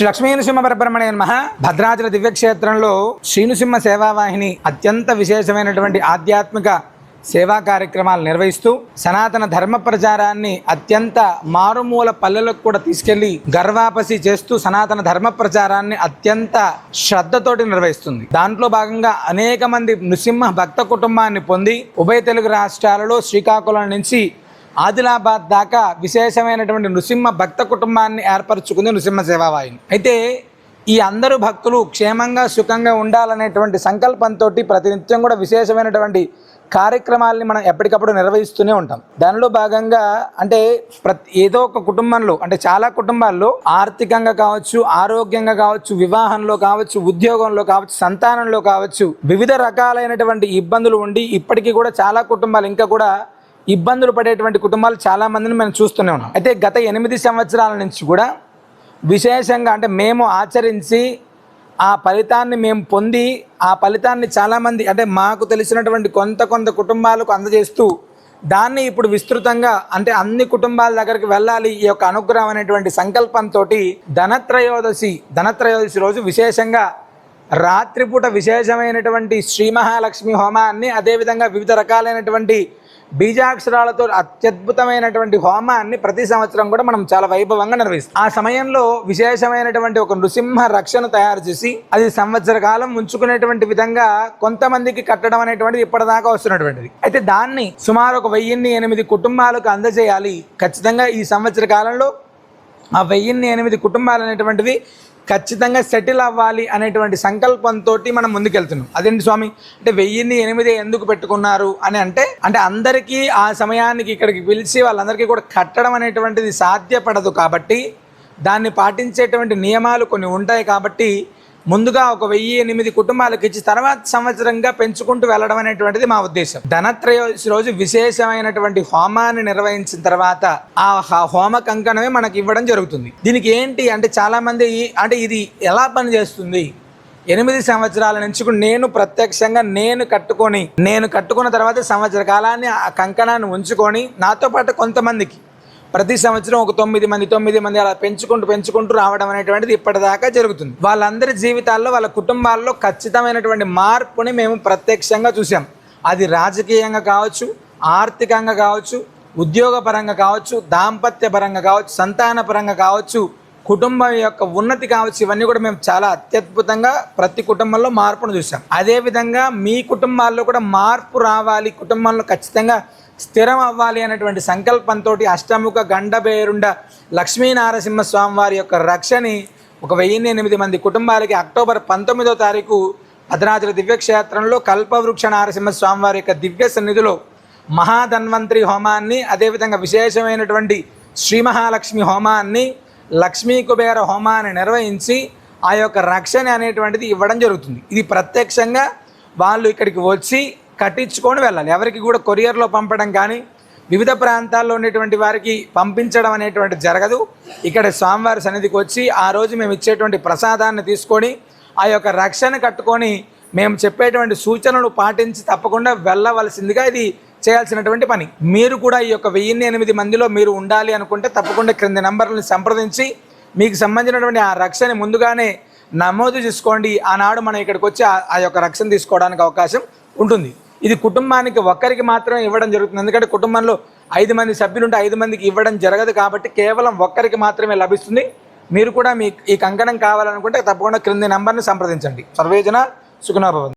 శ్రీ లక్ష్మీనృసింహ పరబ్రహ్మణ్య నమ. భద్రాచల దివ్యక్షేత్రంలో శ్రీనుసింహ సేవావాహిని అత్యంత విశేషమైనటువంటి ఆధ్యాత్మిక సేవా కార్యక్రమాలు నిర్వహిస్తూ సనాతన ధర్మ ప్రచారాన్ని అత్యంత మారుమూల పల్లెలకు కూడా తీసుకెళ్ళి గర్వాపసి చేస్తూ సనాతన ధర్మ ప్రచారాన్ని అత్యంత శ్రద్ధతోటి నిర్వహిస్తుంది. దాంట్లో భాగంగా అనేక మంది నృసింహ భక్త కుటుంబాన్ని పొంది ఉభయ తెలుగు రాష్ట్రాలలో శ్రీకాకుళం నుంచి ఆదిలాబాద్ దాకా విశేషమైనటువంటి నృసింహ భక్త కుటుంబాన్ని ఏర్పరచుకుంది నృసింహ సేవావాహిని. అయితే ఈ అందరూ భక్తులు క్షేమంగా సుఖంగా ఉండాలనేటువంటి సంకల్పంతో ప్రతినిత్యం కూడా విశేషమైనటువంటి కార్యక్రమాలని మనం ఎప్పటికప్పుడు నిర్వహిస్తూనే ఉంటాం. దానిలో భాగంగా అంటే ప్రతి ఏదో ఒక కుటుంబంలో అంటే చాలా కుటుంబాల్లో ఆర్థికంగా కావచ్చు ఆరోగ్యంగా కావచ్చు వివాహంలో కావచ్చు ఉద్యోగంలో కావచ్చు సంతానంలో కావచ్చు వివిధ రకాలైనటువంటి ఇబ్బందులు ఉండి ఇప్పటికీ కూడా చాలా కుటుంబాలు ఇంకా కూడా ఇబ్బందులు పడేటువంటి కుటుంబాలు చాలా మందిని మనం చూస్తూనే ఉన్నాం. అయితే గత ఎనిమిది సంవత్సరాల నుంచి కూడా విశేషంగా అంటే మేము ఆచరించి ఆ ఫలితాన్ని మేము పొంది ఆ ఫలితాన్ని చాలామంది అంటే మాకు తెలిసినటువంటి కొంత కొంత కుటుంబాలకు అందజేస్తూ దాన్ని ఇప్పుడు విస్తృతంగా అంటే అన్ని కుటుంబాల దగ్గరికి వెళ్ళాలి ఈ యొక్క అనుగ్రహం అనేటువంటి సంకల్పంతో ధనత్రయోదశి ధనత్రయోదశి రోజు విశేషంగా రాత్రిపూట విశేషమైనటువంటి శ్రీ మహాలక్ష్మి హోమాన్ని అదేవిధంగా వివిధ రకాలైనటువంటి బీజాక్షరాలతో అత్యద్భుతమైనటువంటి హోమాన్ని ప్రతి సంవత్సరం కూడా మనం చాలా వైభవంగా నిర్వహిస్తాం. ఆ సమయంలో విశేషమైనటువంటి ఒక నృసింహ రక్షణ తయారు చేసి అది సంవత్సర కాలం ఉంచుకునేటువంటి విధంగా కొంతమందికి కట్టడం అనేటువంటిది ఇప్పటిదాకా వస్తున్నటువంటిది. అయితే దాన్ని సుమారు ఒక వెయ్యిన్ని ఎనిమిది కుటుంబాలకు అందజేయాలి. ఖచ్చితంగా ఈ సంవత్సర కాలంలో ఆ వెయ్యిన్ని ఎనిమిది కుటుంబాలు అనేటువంటివి ఖచ్చితంగా సెటిల్ అవ్వాలి అనేటువంటి సంకల్పంతో మనం ముందుకెళ్తున్నాం. అదేంటి స్వామి? అంటే వెయ్యిన్ని ఎనిమిది ఎందుకు పెట్టుకున్నారు అని అంటే అంటే అందరికీ ఆ సమయానికి ఇక్కడికి పిలిచి వాళ్ళందరికీ కూడా కట్టడం అనేటువంటిది సాధ్యపడదు కాబట్టి దాన్ని పాటించేటువంటి నియమాలు కొన్ని ఉంటాయి కాబట్టి ముందుగా ఒక వెయ్యి ఎనిమిది కుటుంబాలకు ఇచ్చి తర్వాత సంవత్సరంగా పెంచుకుంటూ వెళ్ళడం అనేటువంటిది మా ఉద్దేశం. ధనత్రయోదశి రోజు విశేషమైనటువంటి హోమాన్ని నిర్వహించిన తర్వాత ఆ హ- హోమ కంకణమే మనకి ఇవ్వడం జరుగుతుంది. దీనికి ఏంటి అంటే చాలా మంది అంటే ఇది ఎలా పనిచేస్తుంది ఎనిమిది సంవత్సరాల నుంచి నేను ప్రత్యక్షంగా నేను కట్టుకొని నేను కట్టుకున్న తర్వాత సంవత్సర కాలాన్ని ఆ కంకణాన్ని ఉంచుకొని నాతో పాటు కొంతమందికి ప్రతి సంవత్సరం ఒక తొమ్మిది మంది తొమ్మిది మంది అలా పెంచుకుంటూ పెంచుకుంటూ రావడం అనేటువంటిది ఇప్పటిదాకా జరుగుతుంది. వాళ్ళందరి జీవితాల్లో వాళ్ళ కుటుంబాల్లో ఖచ్చితమైనటువంటి మార్పుని మేము ప్రత్యక్షంగా చూసాం అది రాజకీయంగా కావచ్చు ఆర్థికంగా కావచ్చు ఉద్యోగపరంగా కావచ్చు దాంపత్య పరంగా కావచ్చు సంతాన పరంగా కావచ్చు కుటుంబం యొక్క ఉన్నతి కావచ్చు ఇవన్నీ కూడా మేము చాలా అత్యద్భుతంగా ప్రతి కుటుంబంలో మార్పును చూసాం అదేవిధంగా మీ కుటుంబాల్లో కూడా మార్పు రావాలి కుటుంబంలో ఖచ్చితంగా స్థిరం అవ్వాలి అనేటువంటి సంకల్పంతో అష్టముఖ గండబేరుండ లక్ష్మీనారసింహస్వామి వారి యొక్క రక్షని ఒక వెయ్యిన్ని ఎనిమిది మంది కుటుంబాలకి అక్టోబర్ పంతొమ్మిదో తారీఖు భద్రాచల దివ్యక్షేత్రంలో కల్పవృక్ష నారసింహ స్వామి వారి యొక్క దివ్య సన్నిధిలో మహాధన్వంతరి హోమాన్ని అదేవిధంగా విశేషమైనటువంటి శ్రీ మహాలక్ష్మి హోమాన్ని లక్ష్మీ కుబేర హోమాన్ని నిర్వహించి ఆ యొక్క రక్షణ అనేటువంటిది ఇవ్వడం జరుగుతుంది. ఇది ప్రత్యక్షంగా వాళ్ళు ఇక్కడికి వచ్చి కట్టించుకొని వెళ్ళాలి. ఎవరికి కూడా కొరియర్లో పంపడం కానీ వివిధ ప్రాంతాల్లో ఉండేటువంటి వారికి పంపించడం అనేటువంటి జరగదు. ఇక్కడ స్వామివారి సన్నిధికి వచ్చి ఆ రోజు మేము ఇచ్చేటువంటి ప్రసాదాన్ని తీసుకొని ఆ యొక్క రక్షణ కట్టుకొని మేము చెప్పేటువంటి సూచనలు పాటించి తప్పకుండా వెళ్ళవలసిందిగా ఇది చేయాల్సినటువంటి పని. మీరు కూడా ఈ యొక్క వెయ్యిన్ని ఎనిమిది మందిలో మీరు ఉండాలి అనుకుంటే తప్పకుండా క్రింది నంబర్లను సంప్రదించి మీకు సంబంధించినటువంటి ఆ రక్షణ ముందుగానే నమోదు చేసుకోండి. ఆనాడు మనం ఇక్కడికి వచ్చి ఆ- ఆ యొక్క రక్షణ తీసుకోవడానికి అవకాశం ఉంటుంది. ఇది కుటుంబానికి ఒక్కరికి మాత్రమే ఇవ్వడం జరుగుతుంది. ఎందుకంటే కుటుంబంలో ఐదు మంది సభ్యులు ఉంటే ఐదు మందికి ఇవ్వడం జరగదు కాబట్టి కేవలం ఒక్కరికి మాత్రమే లభిస్తుంది. మీరు కూడా మీ ఈ కంకణం కావాలనుకుంటే తప్పకుండా క్రింది నెంబర్ని సంప్రదించండి. సర్వేజన సుఖనాభవన్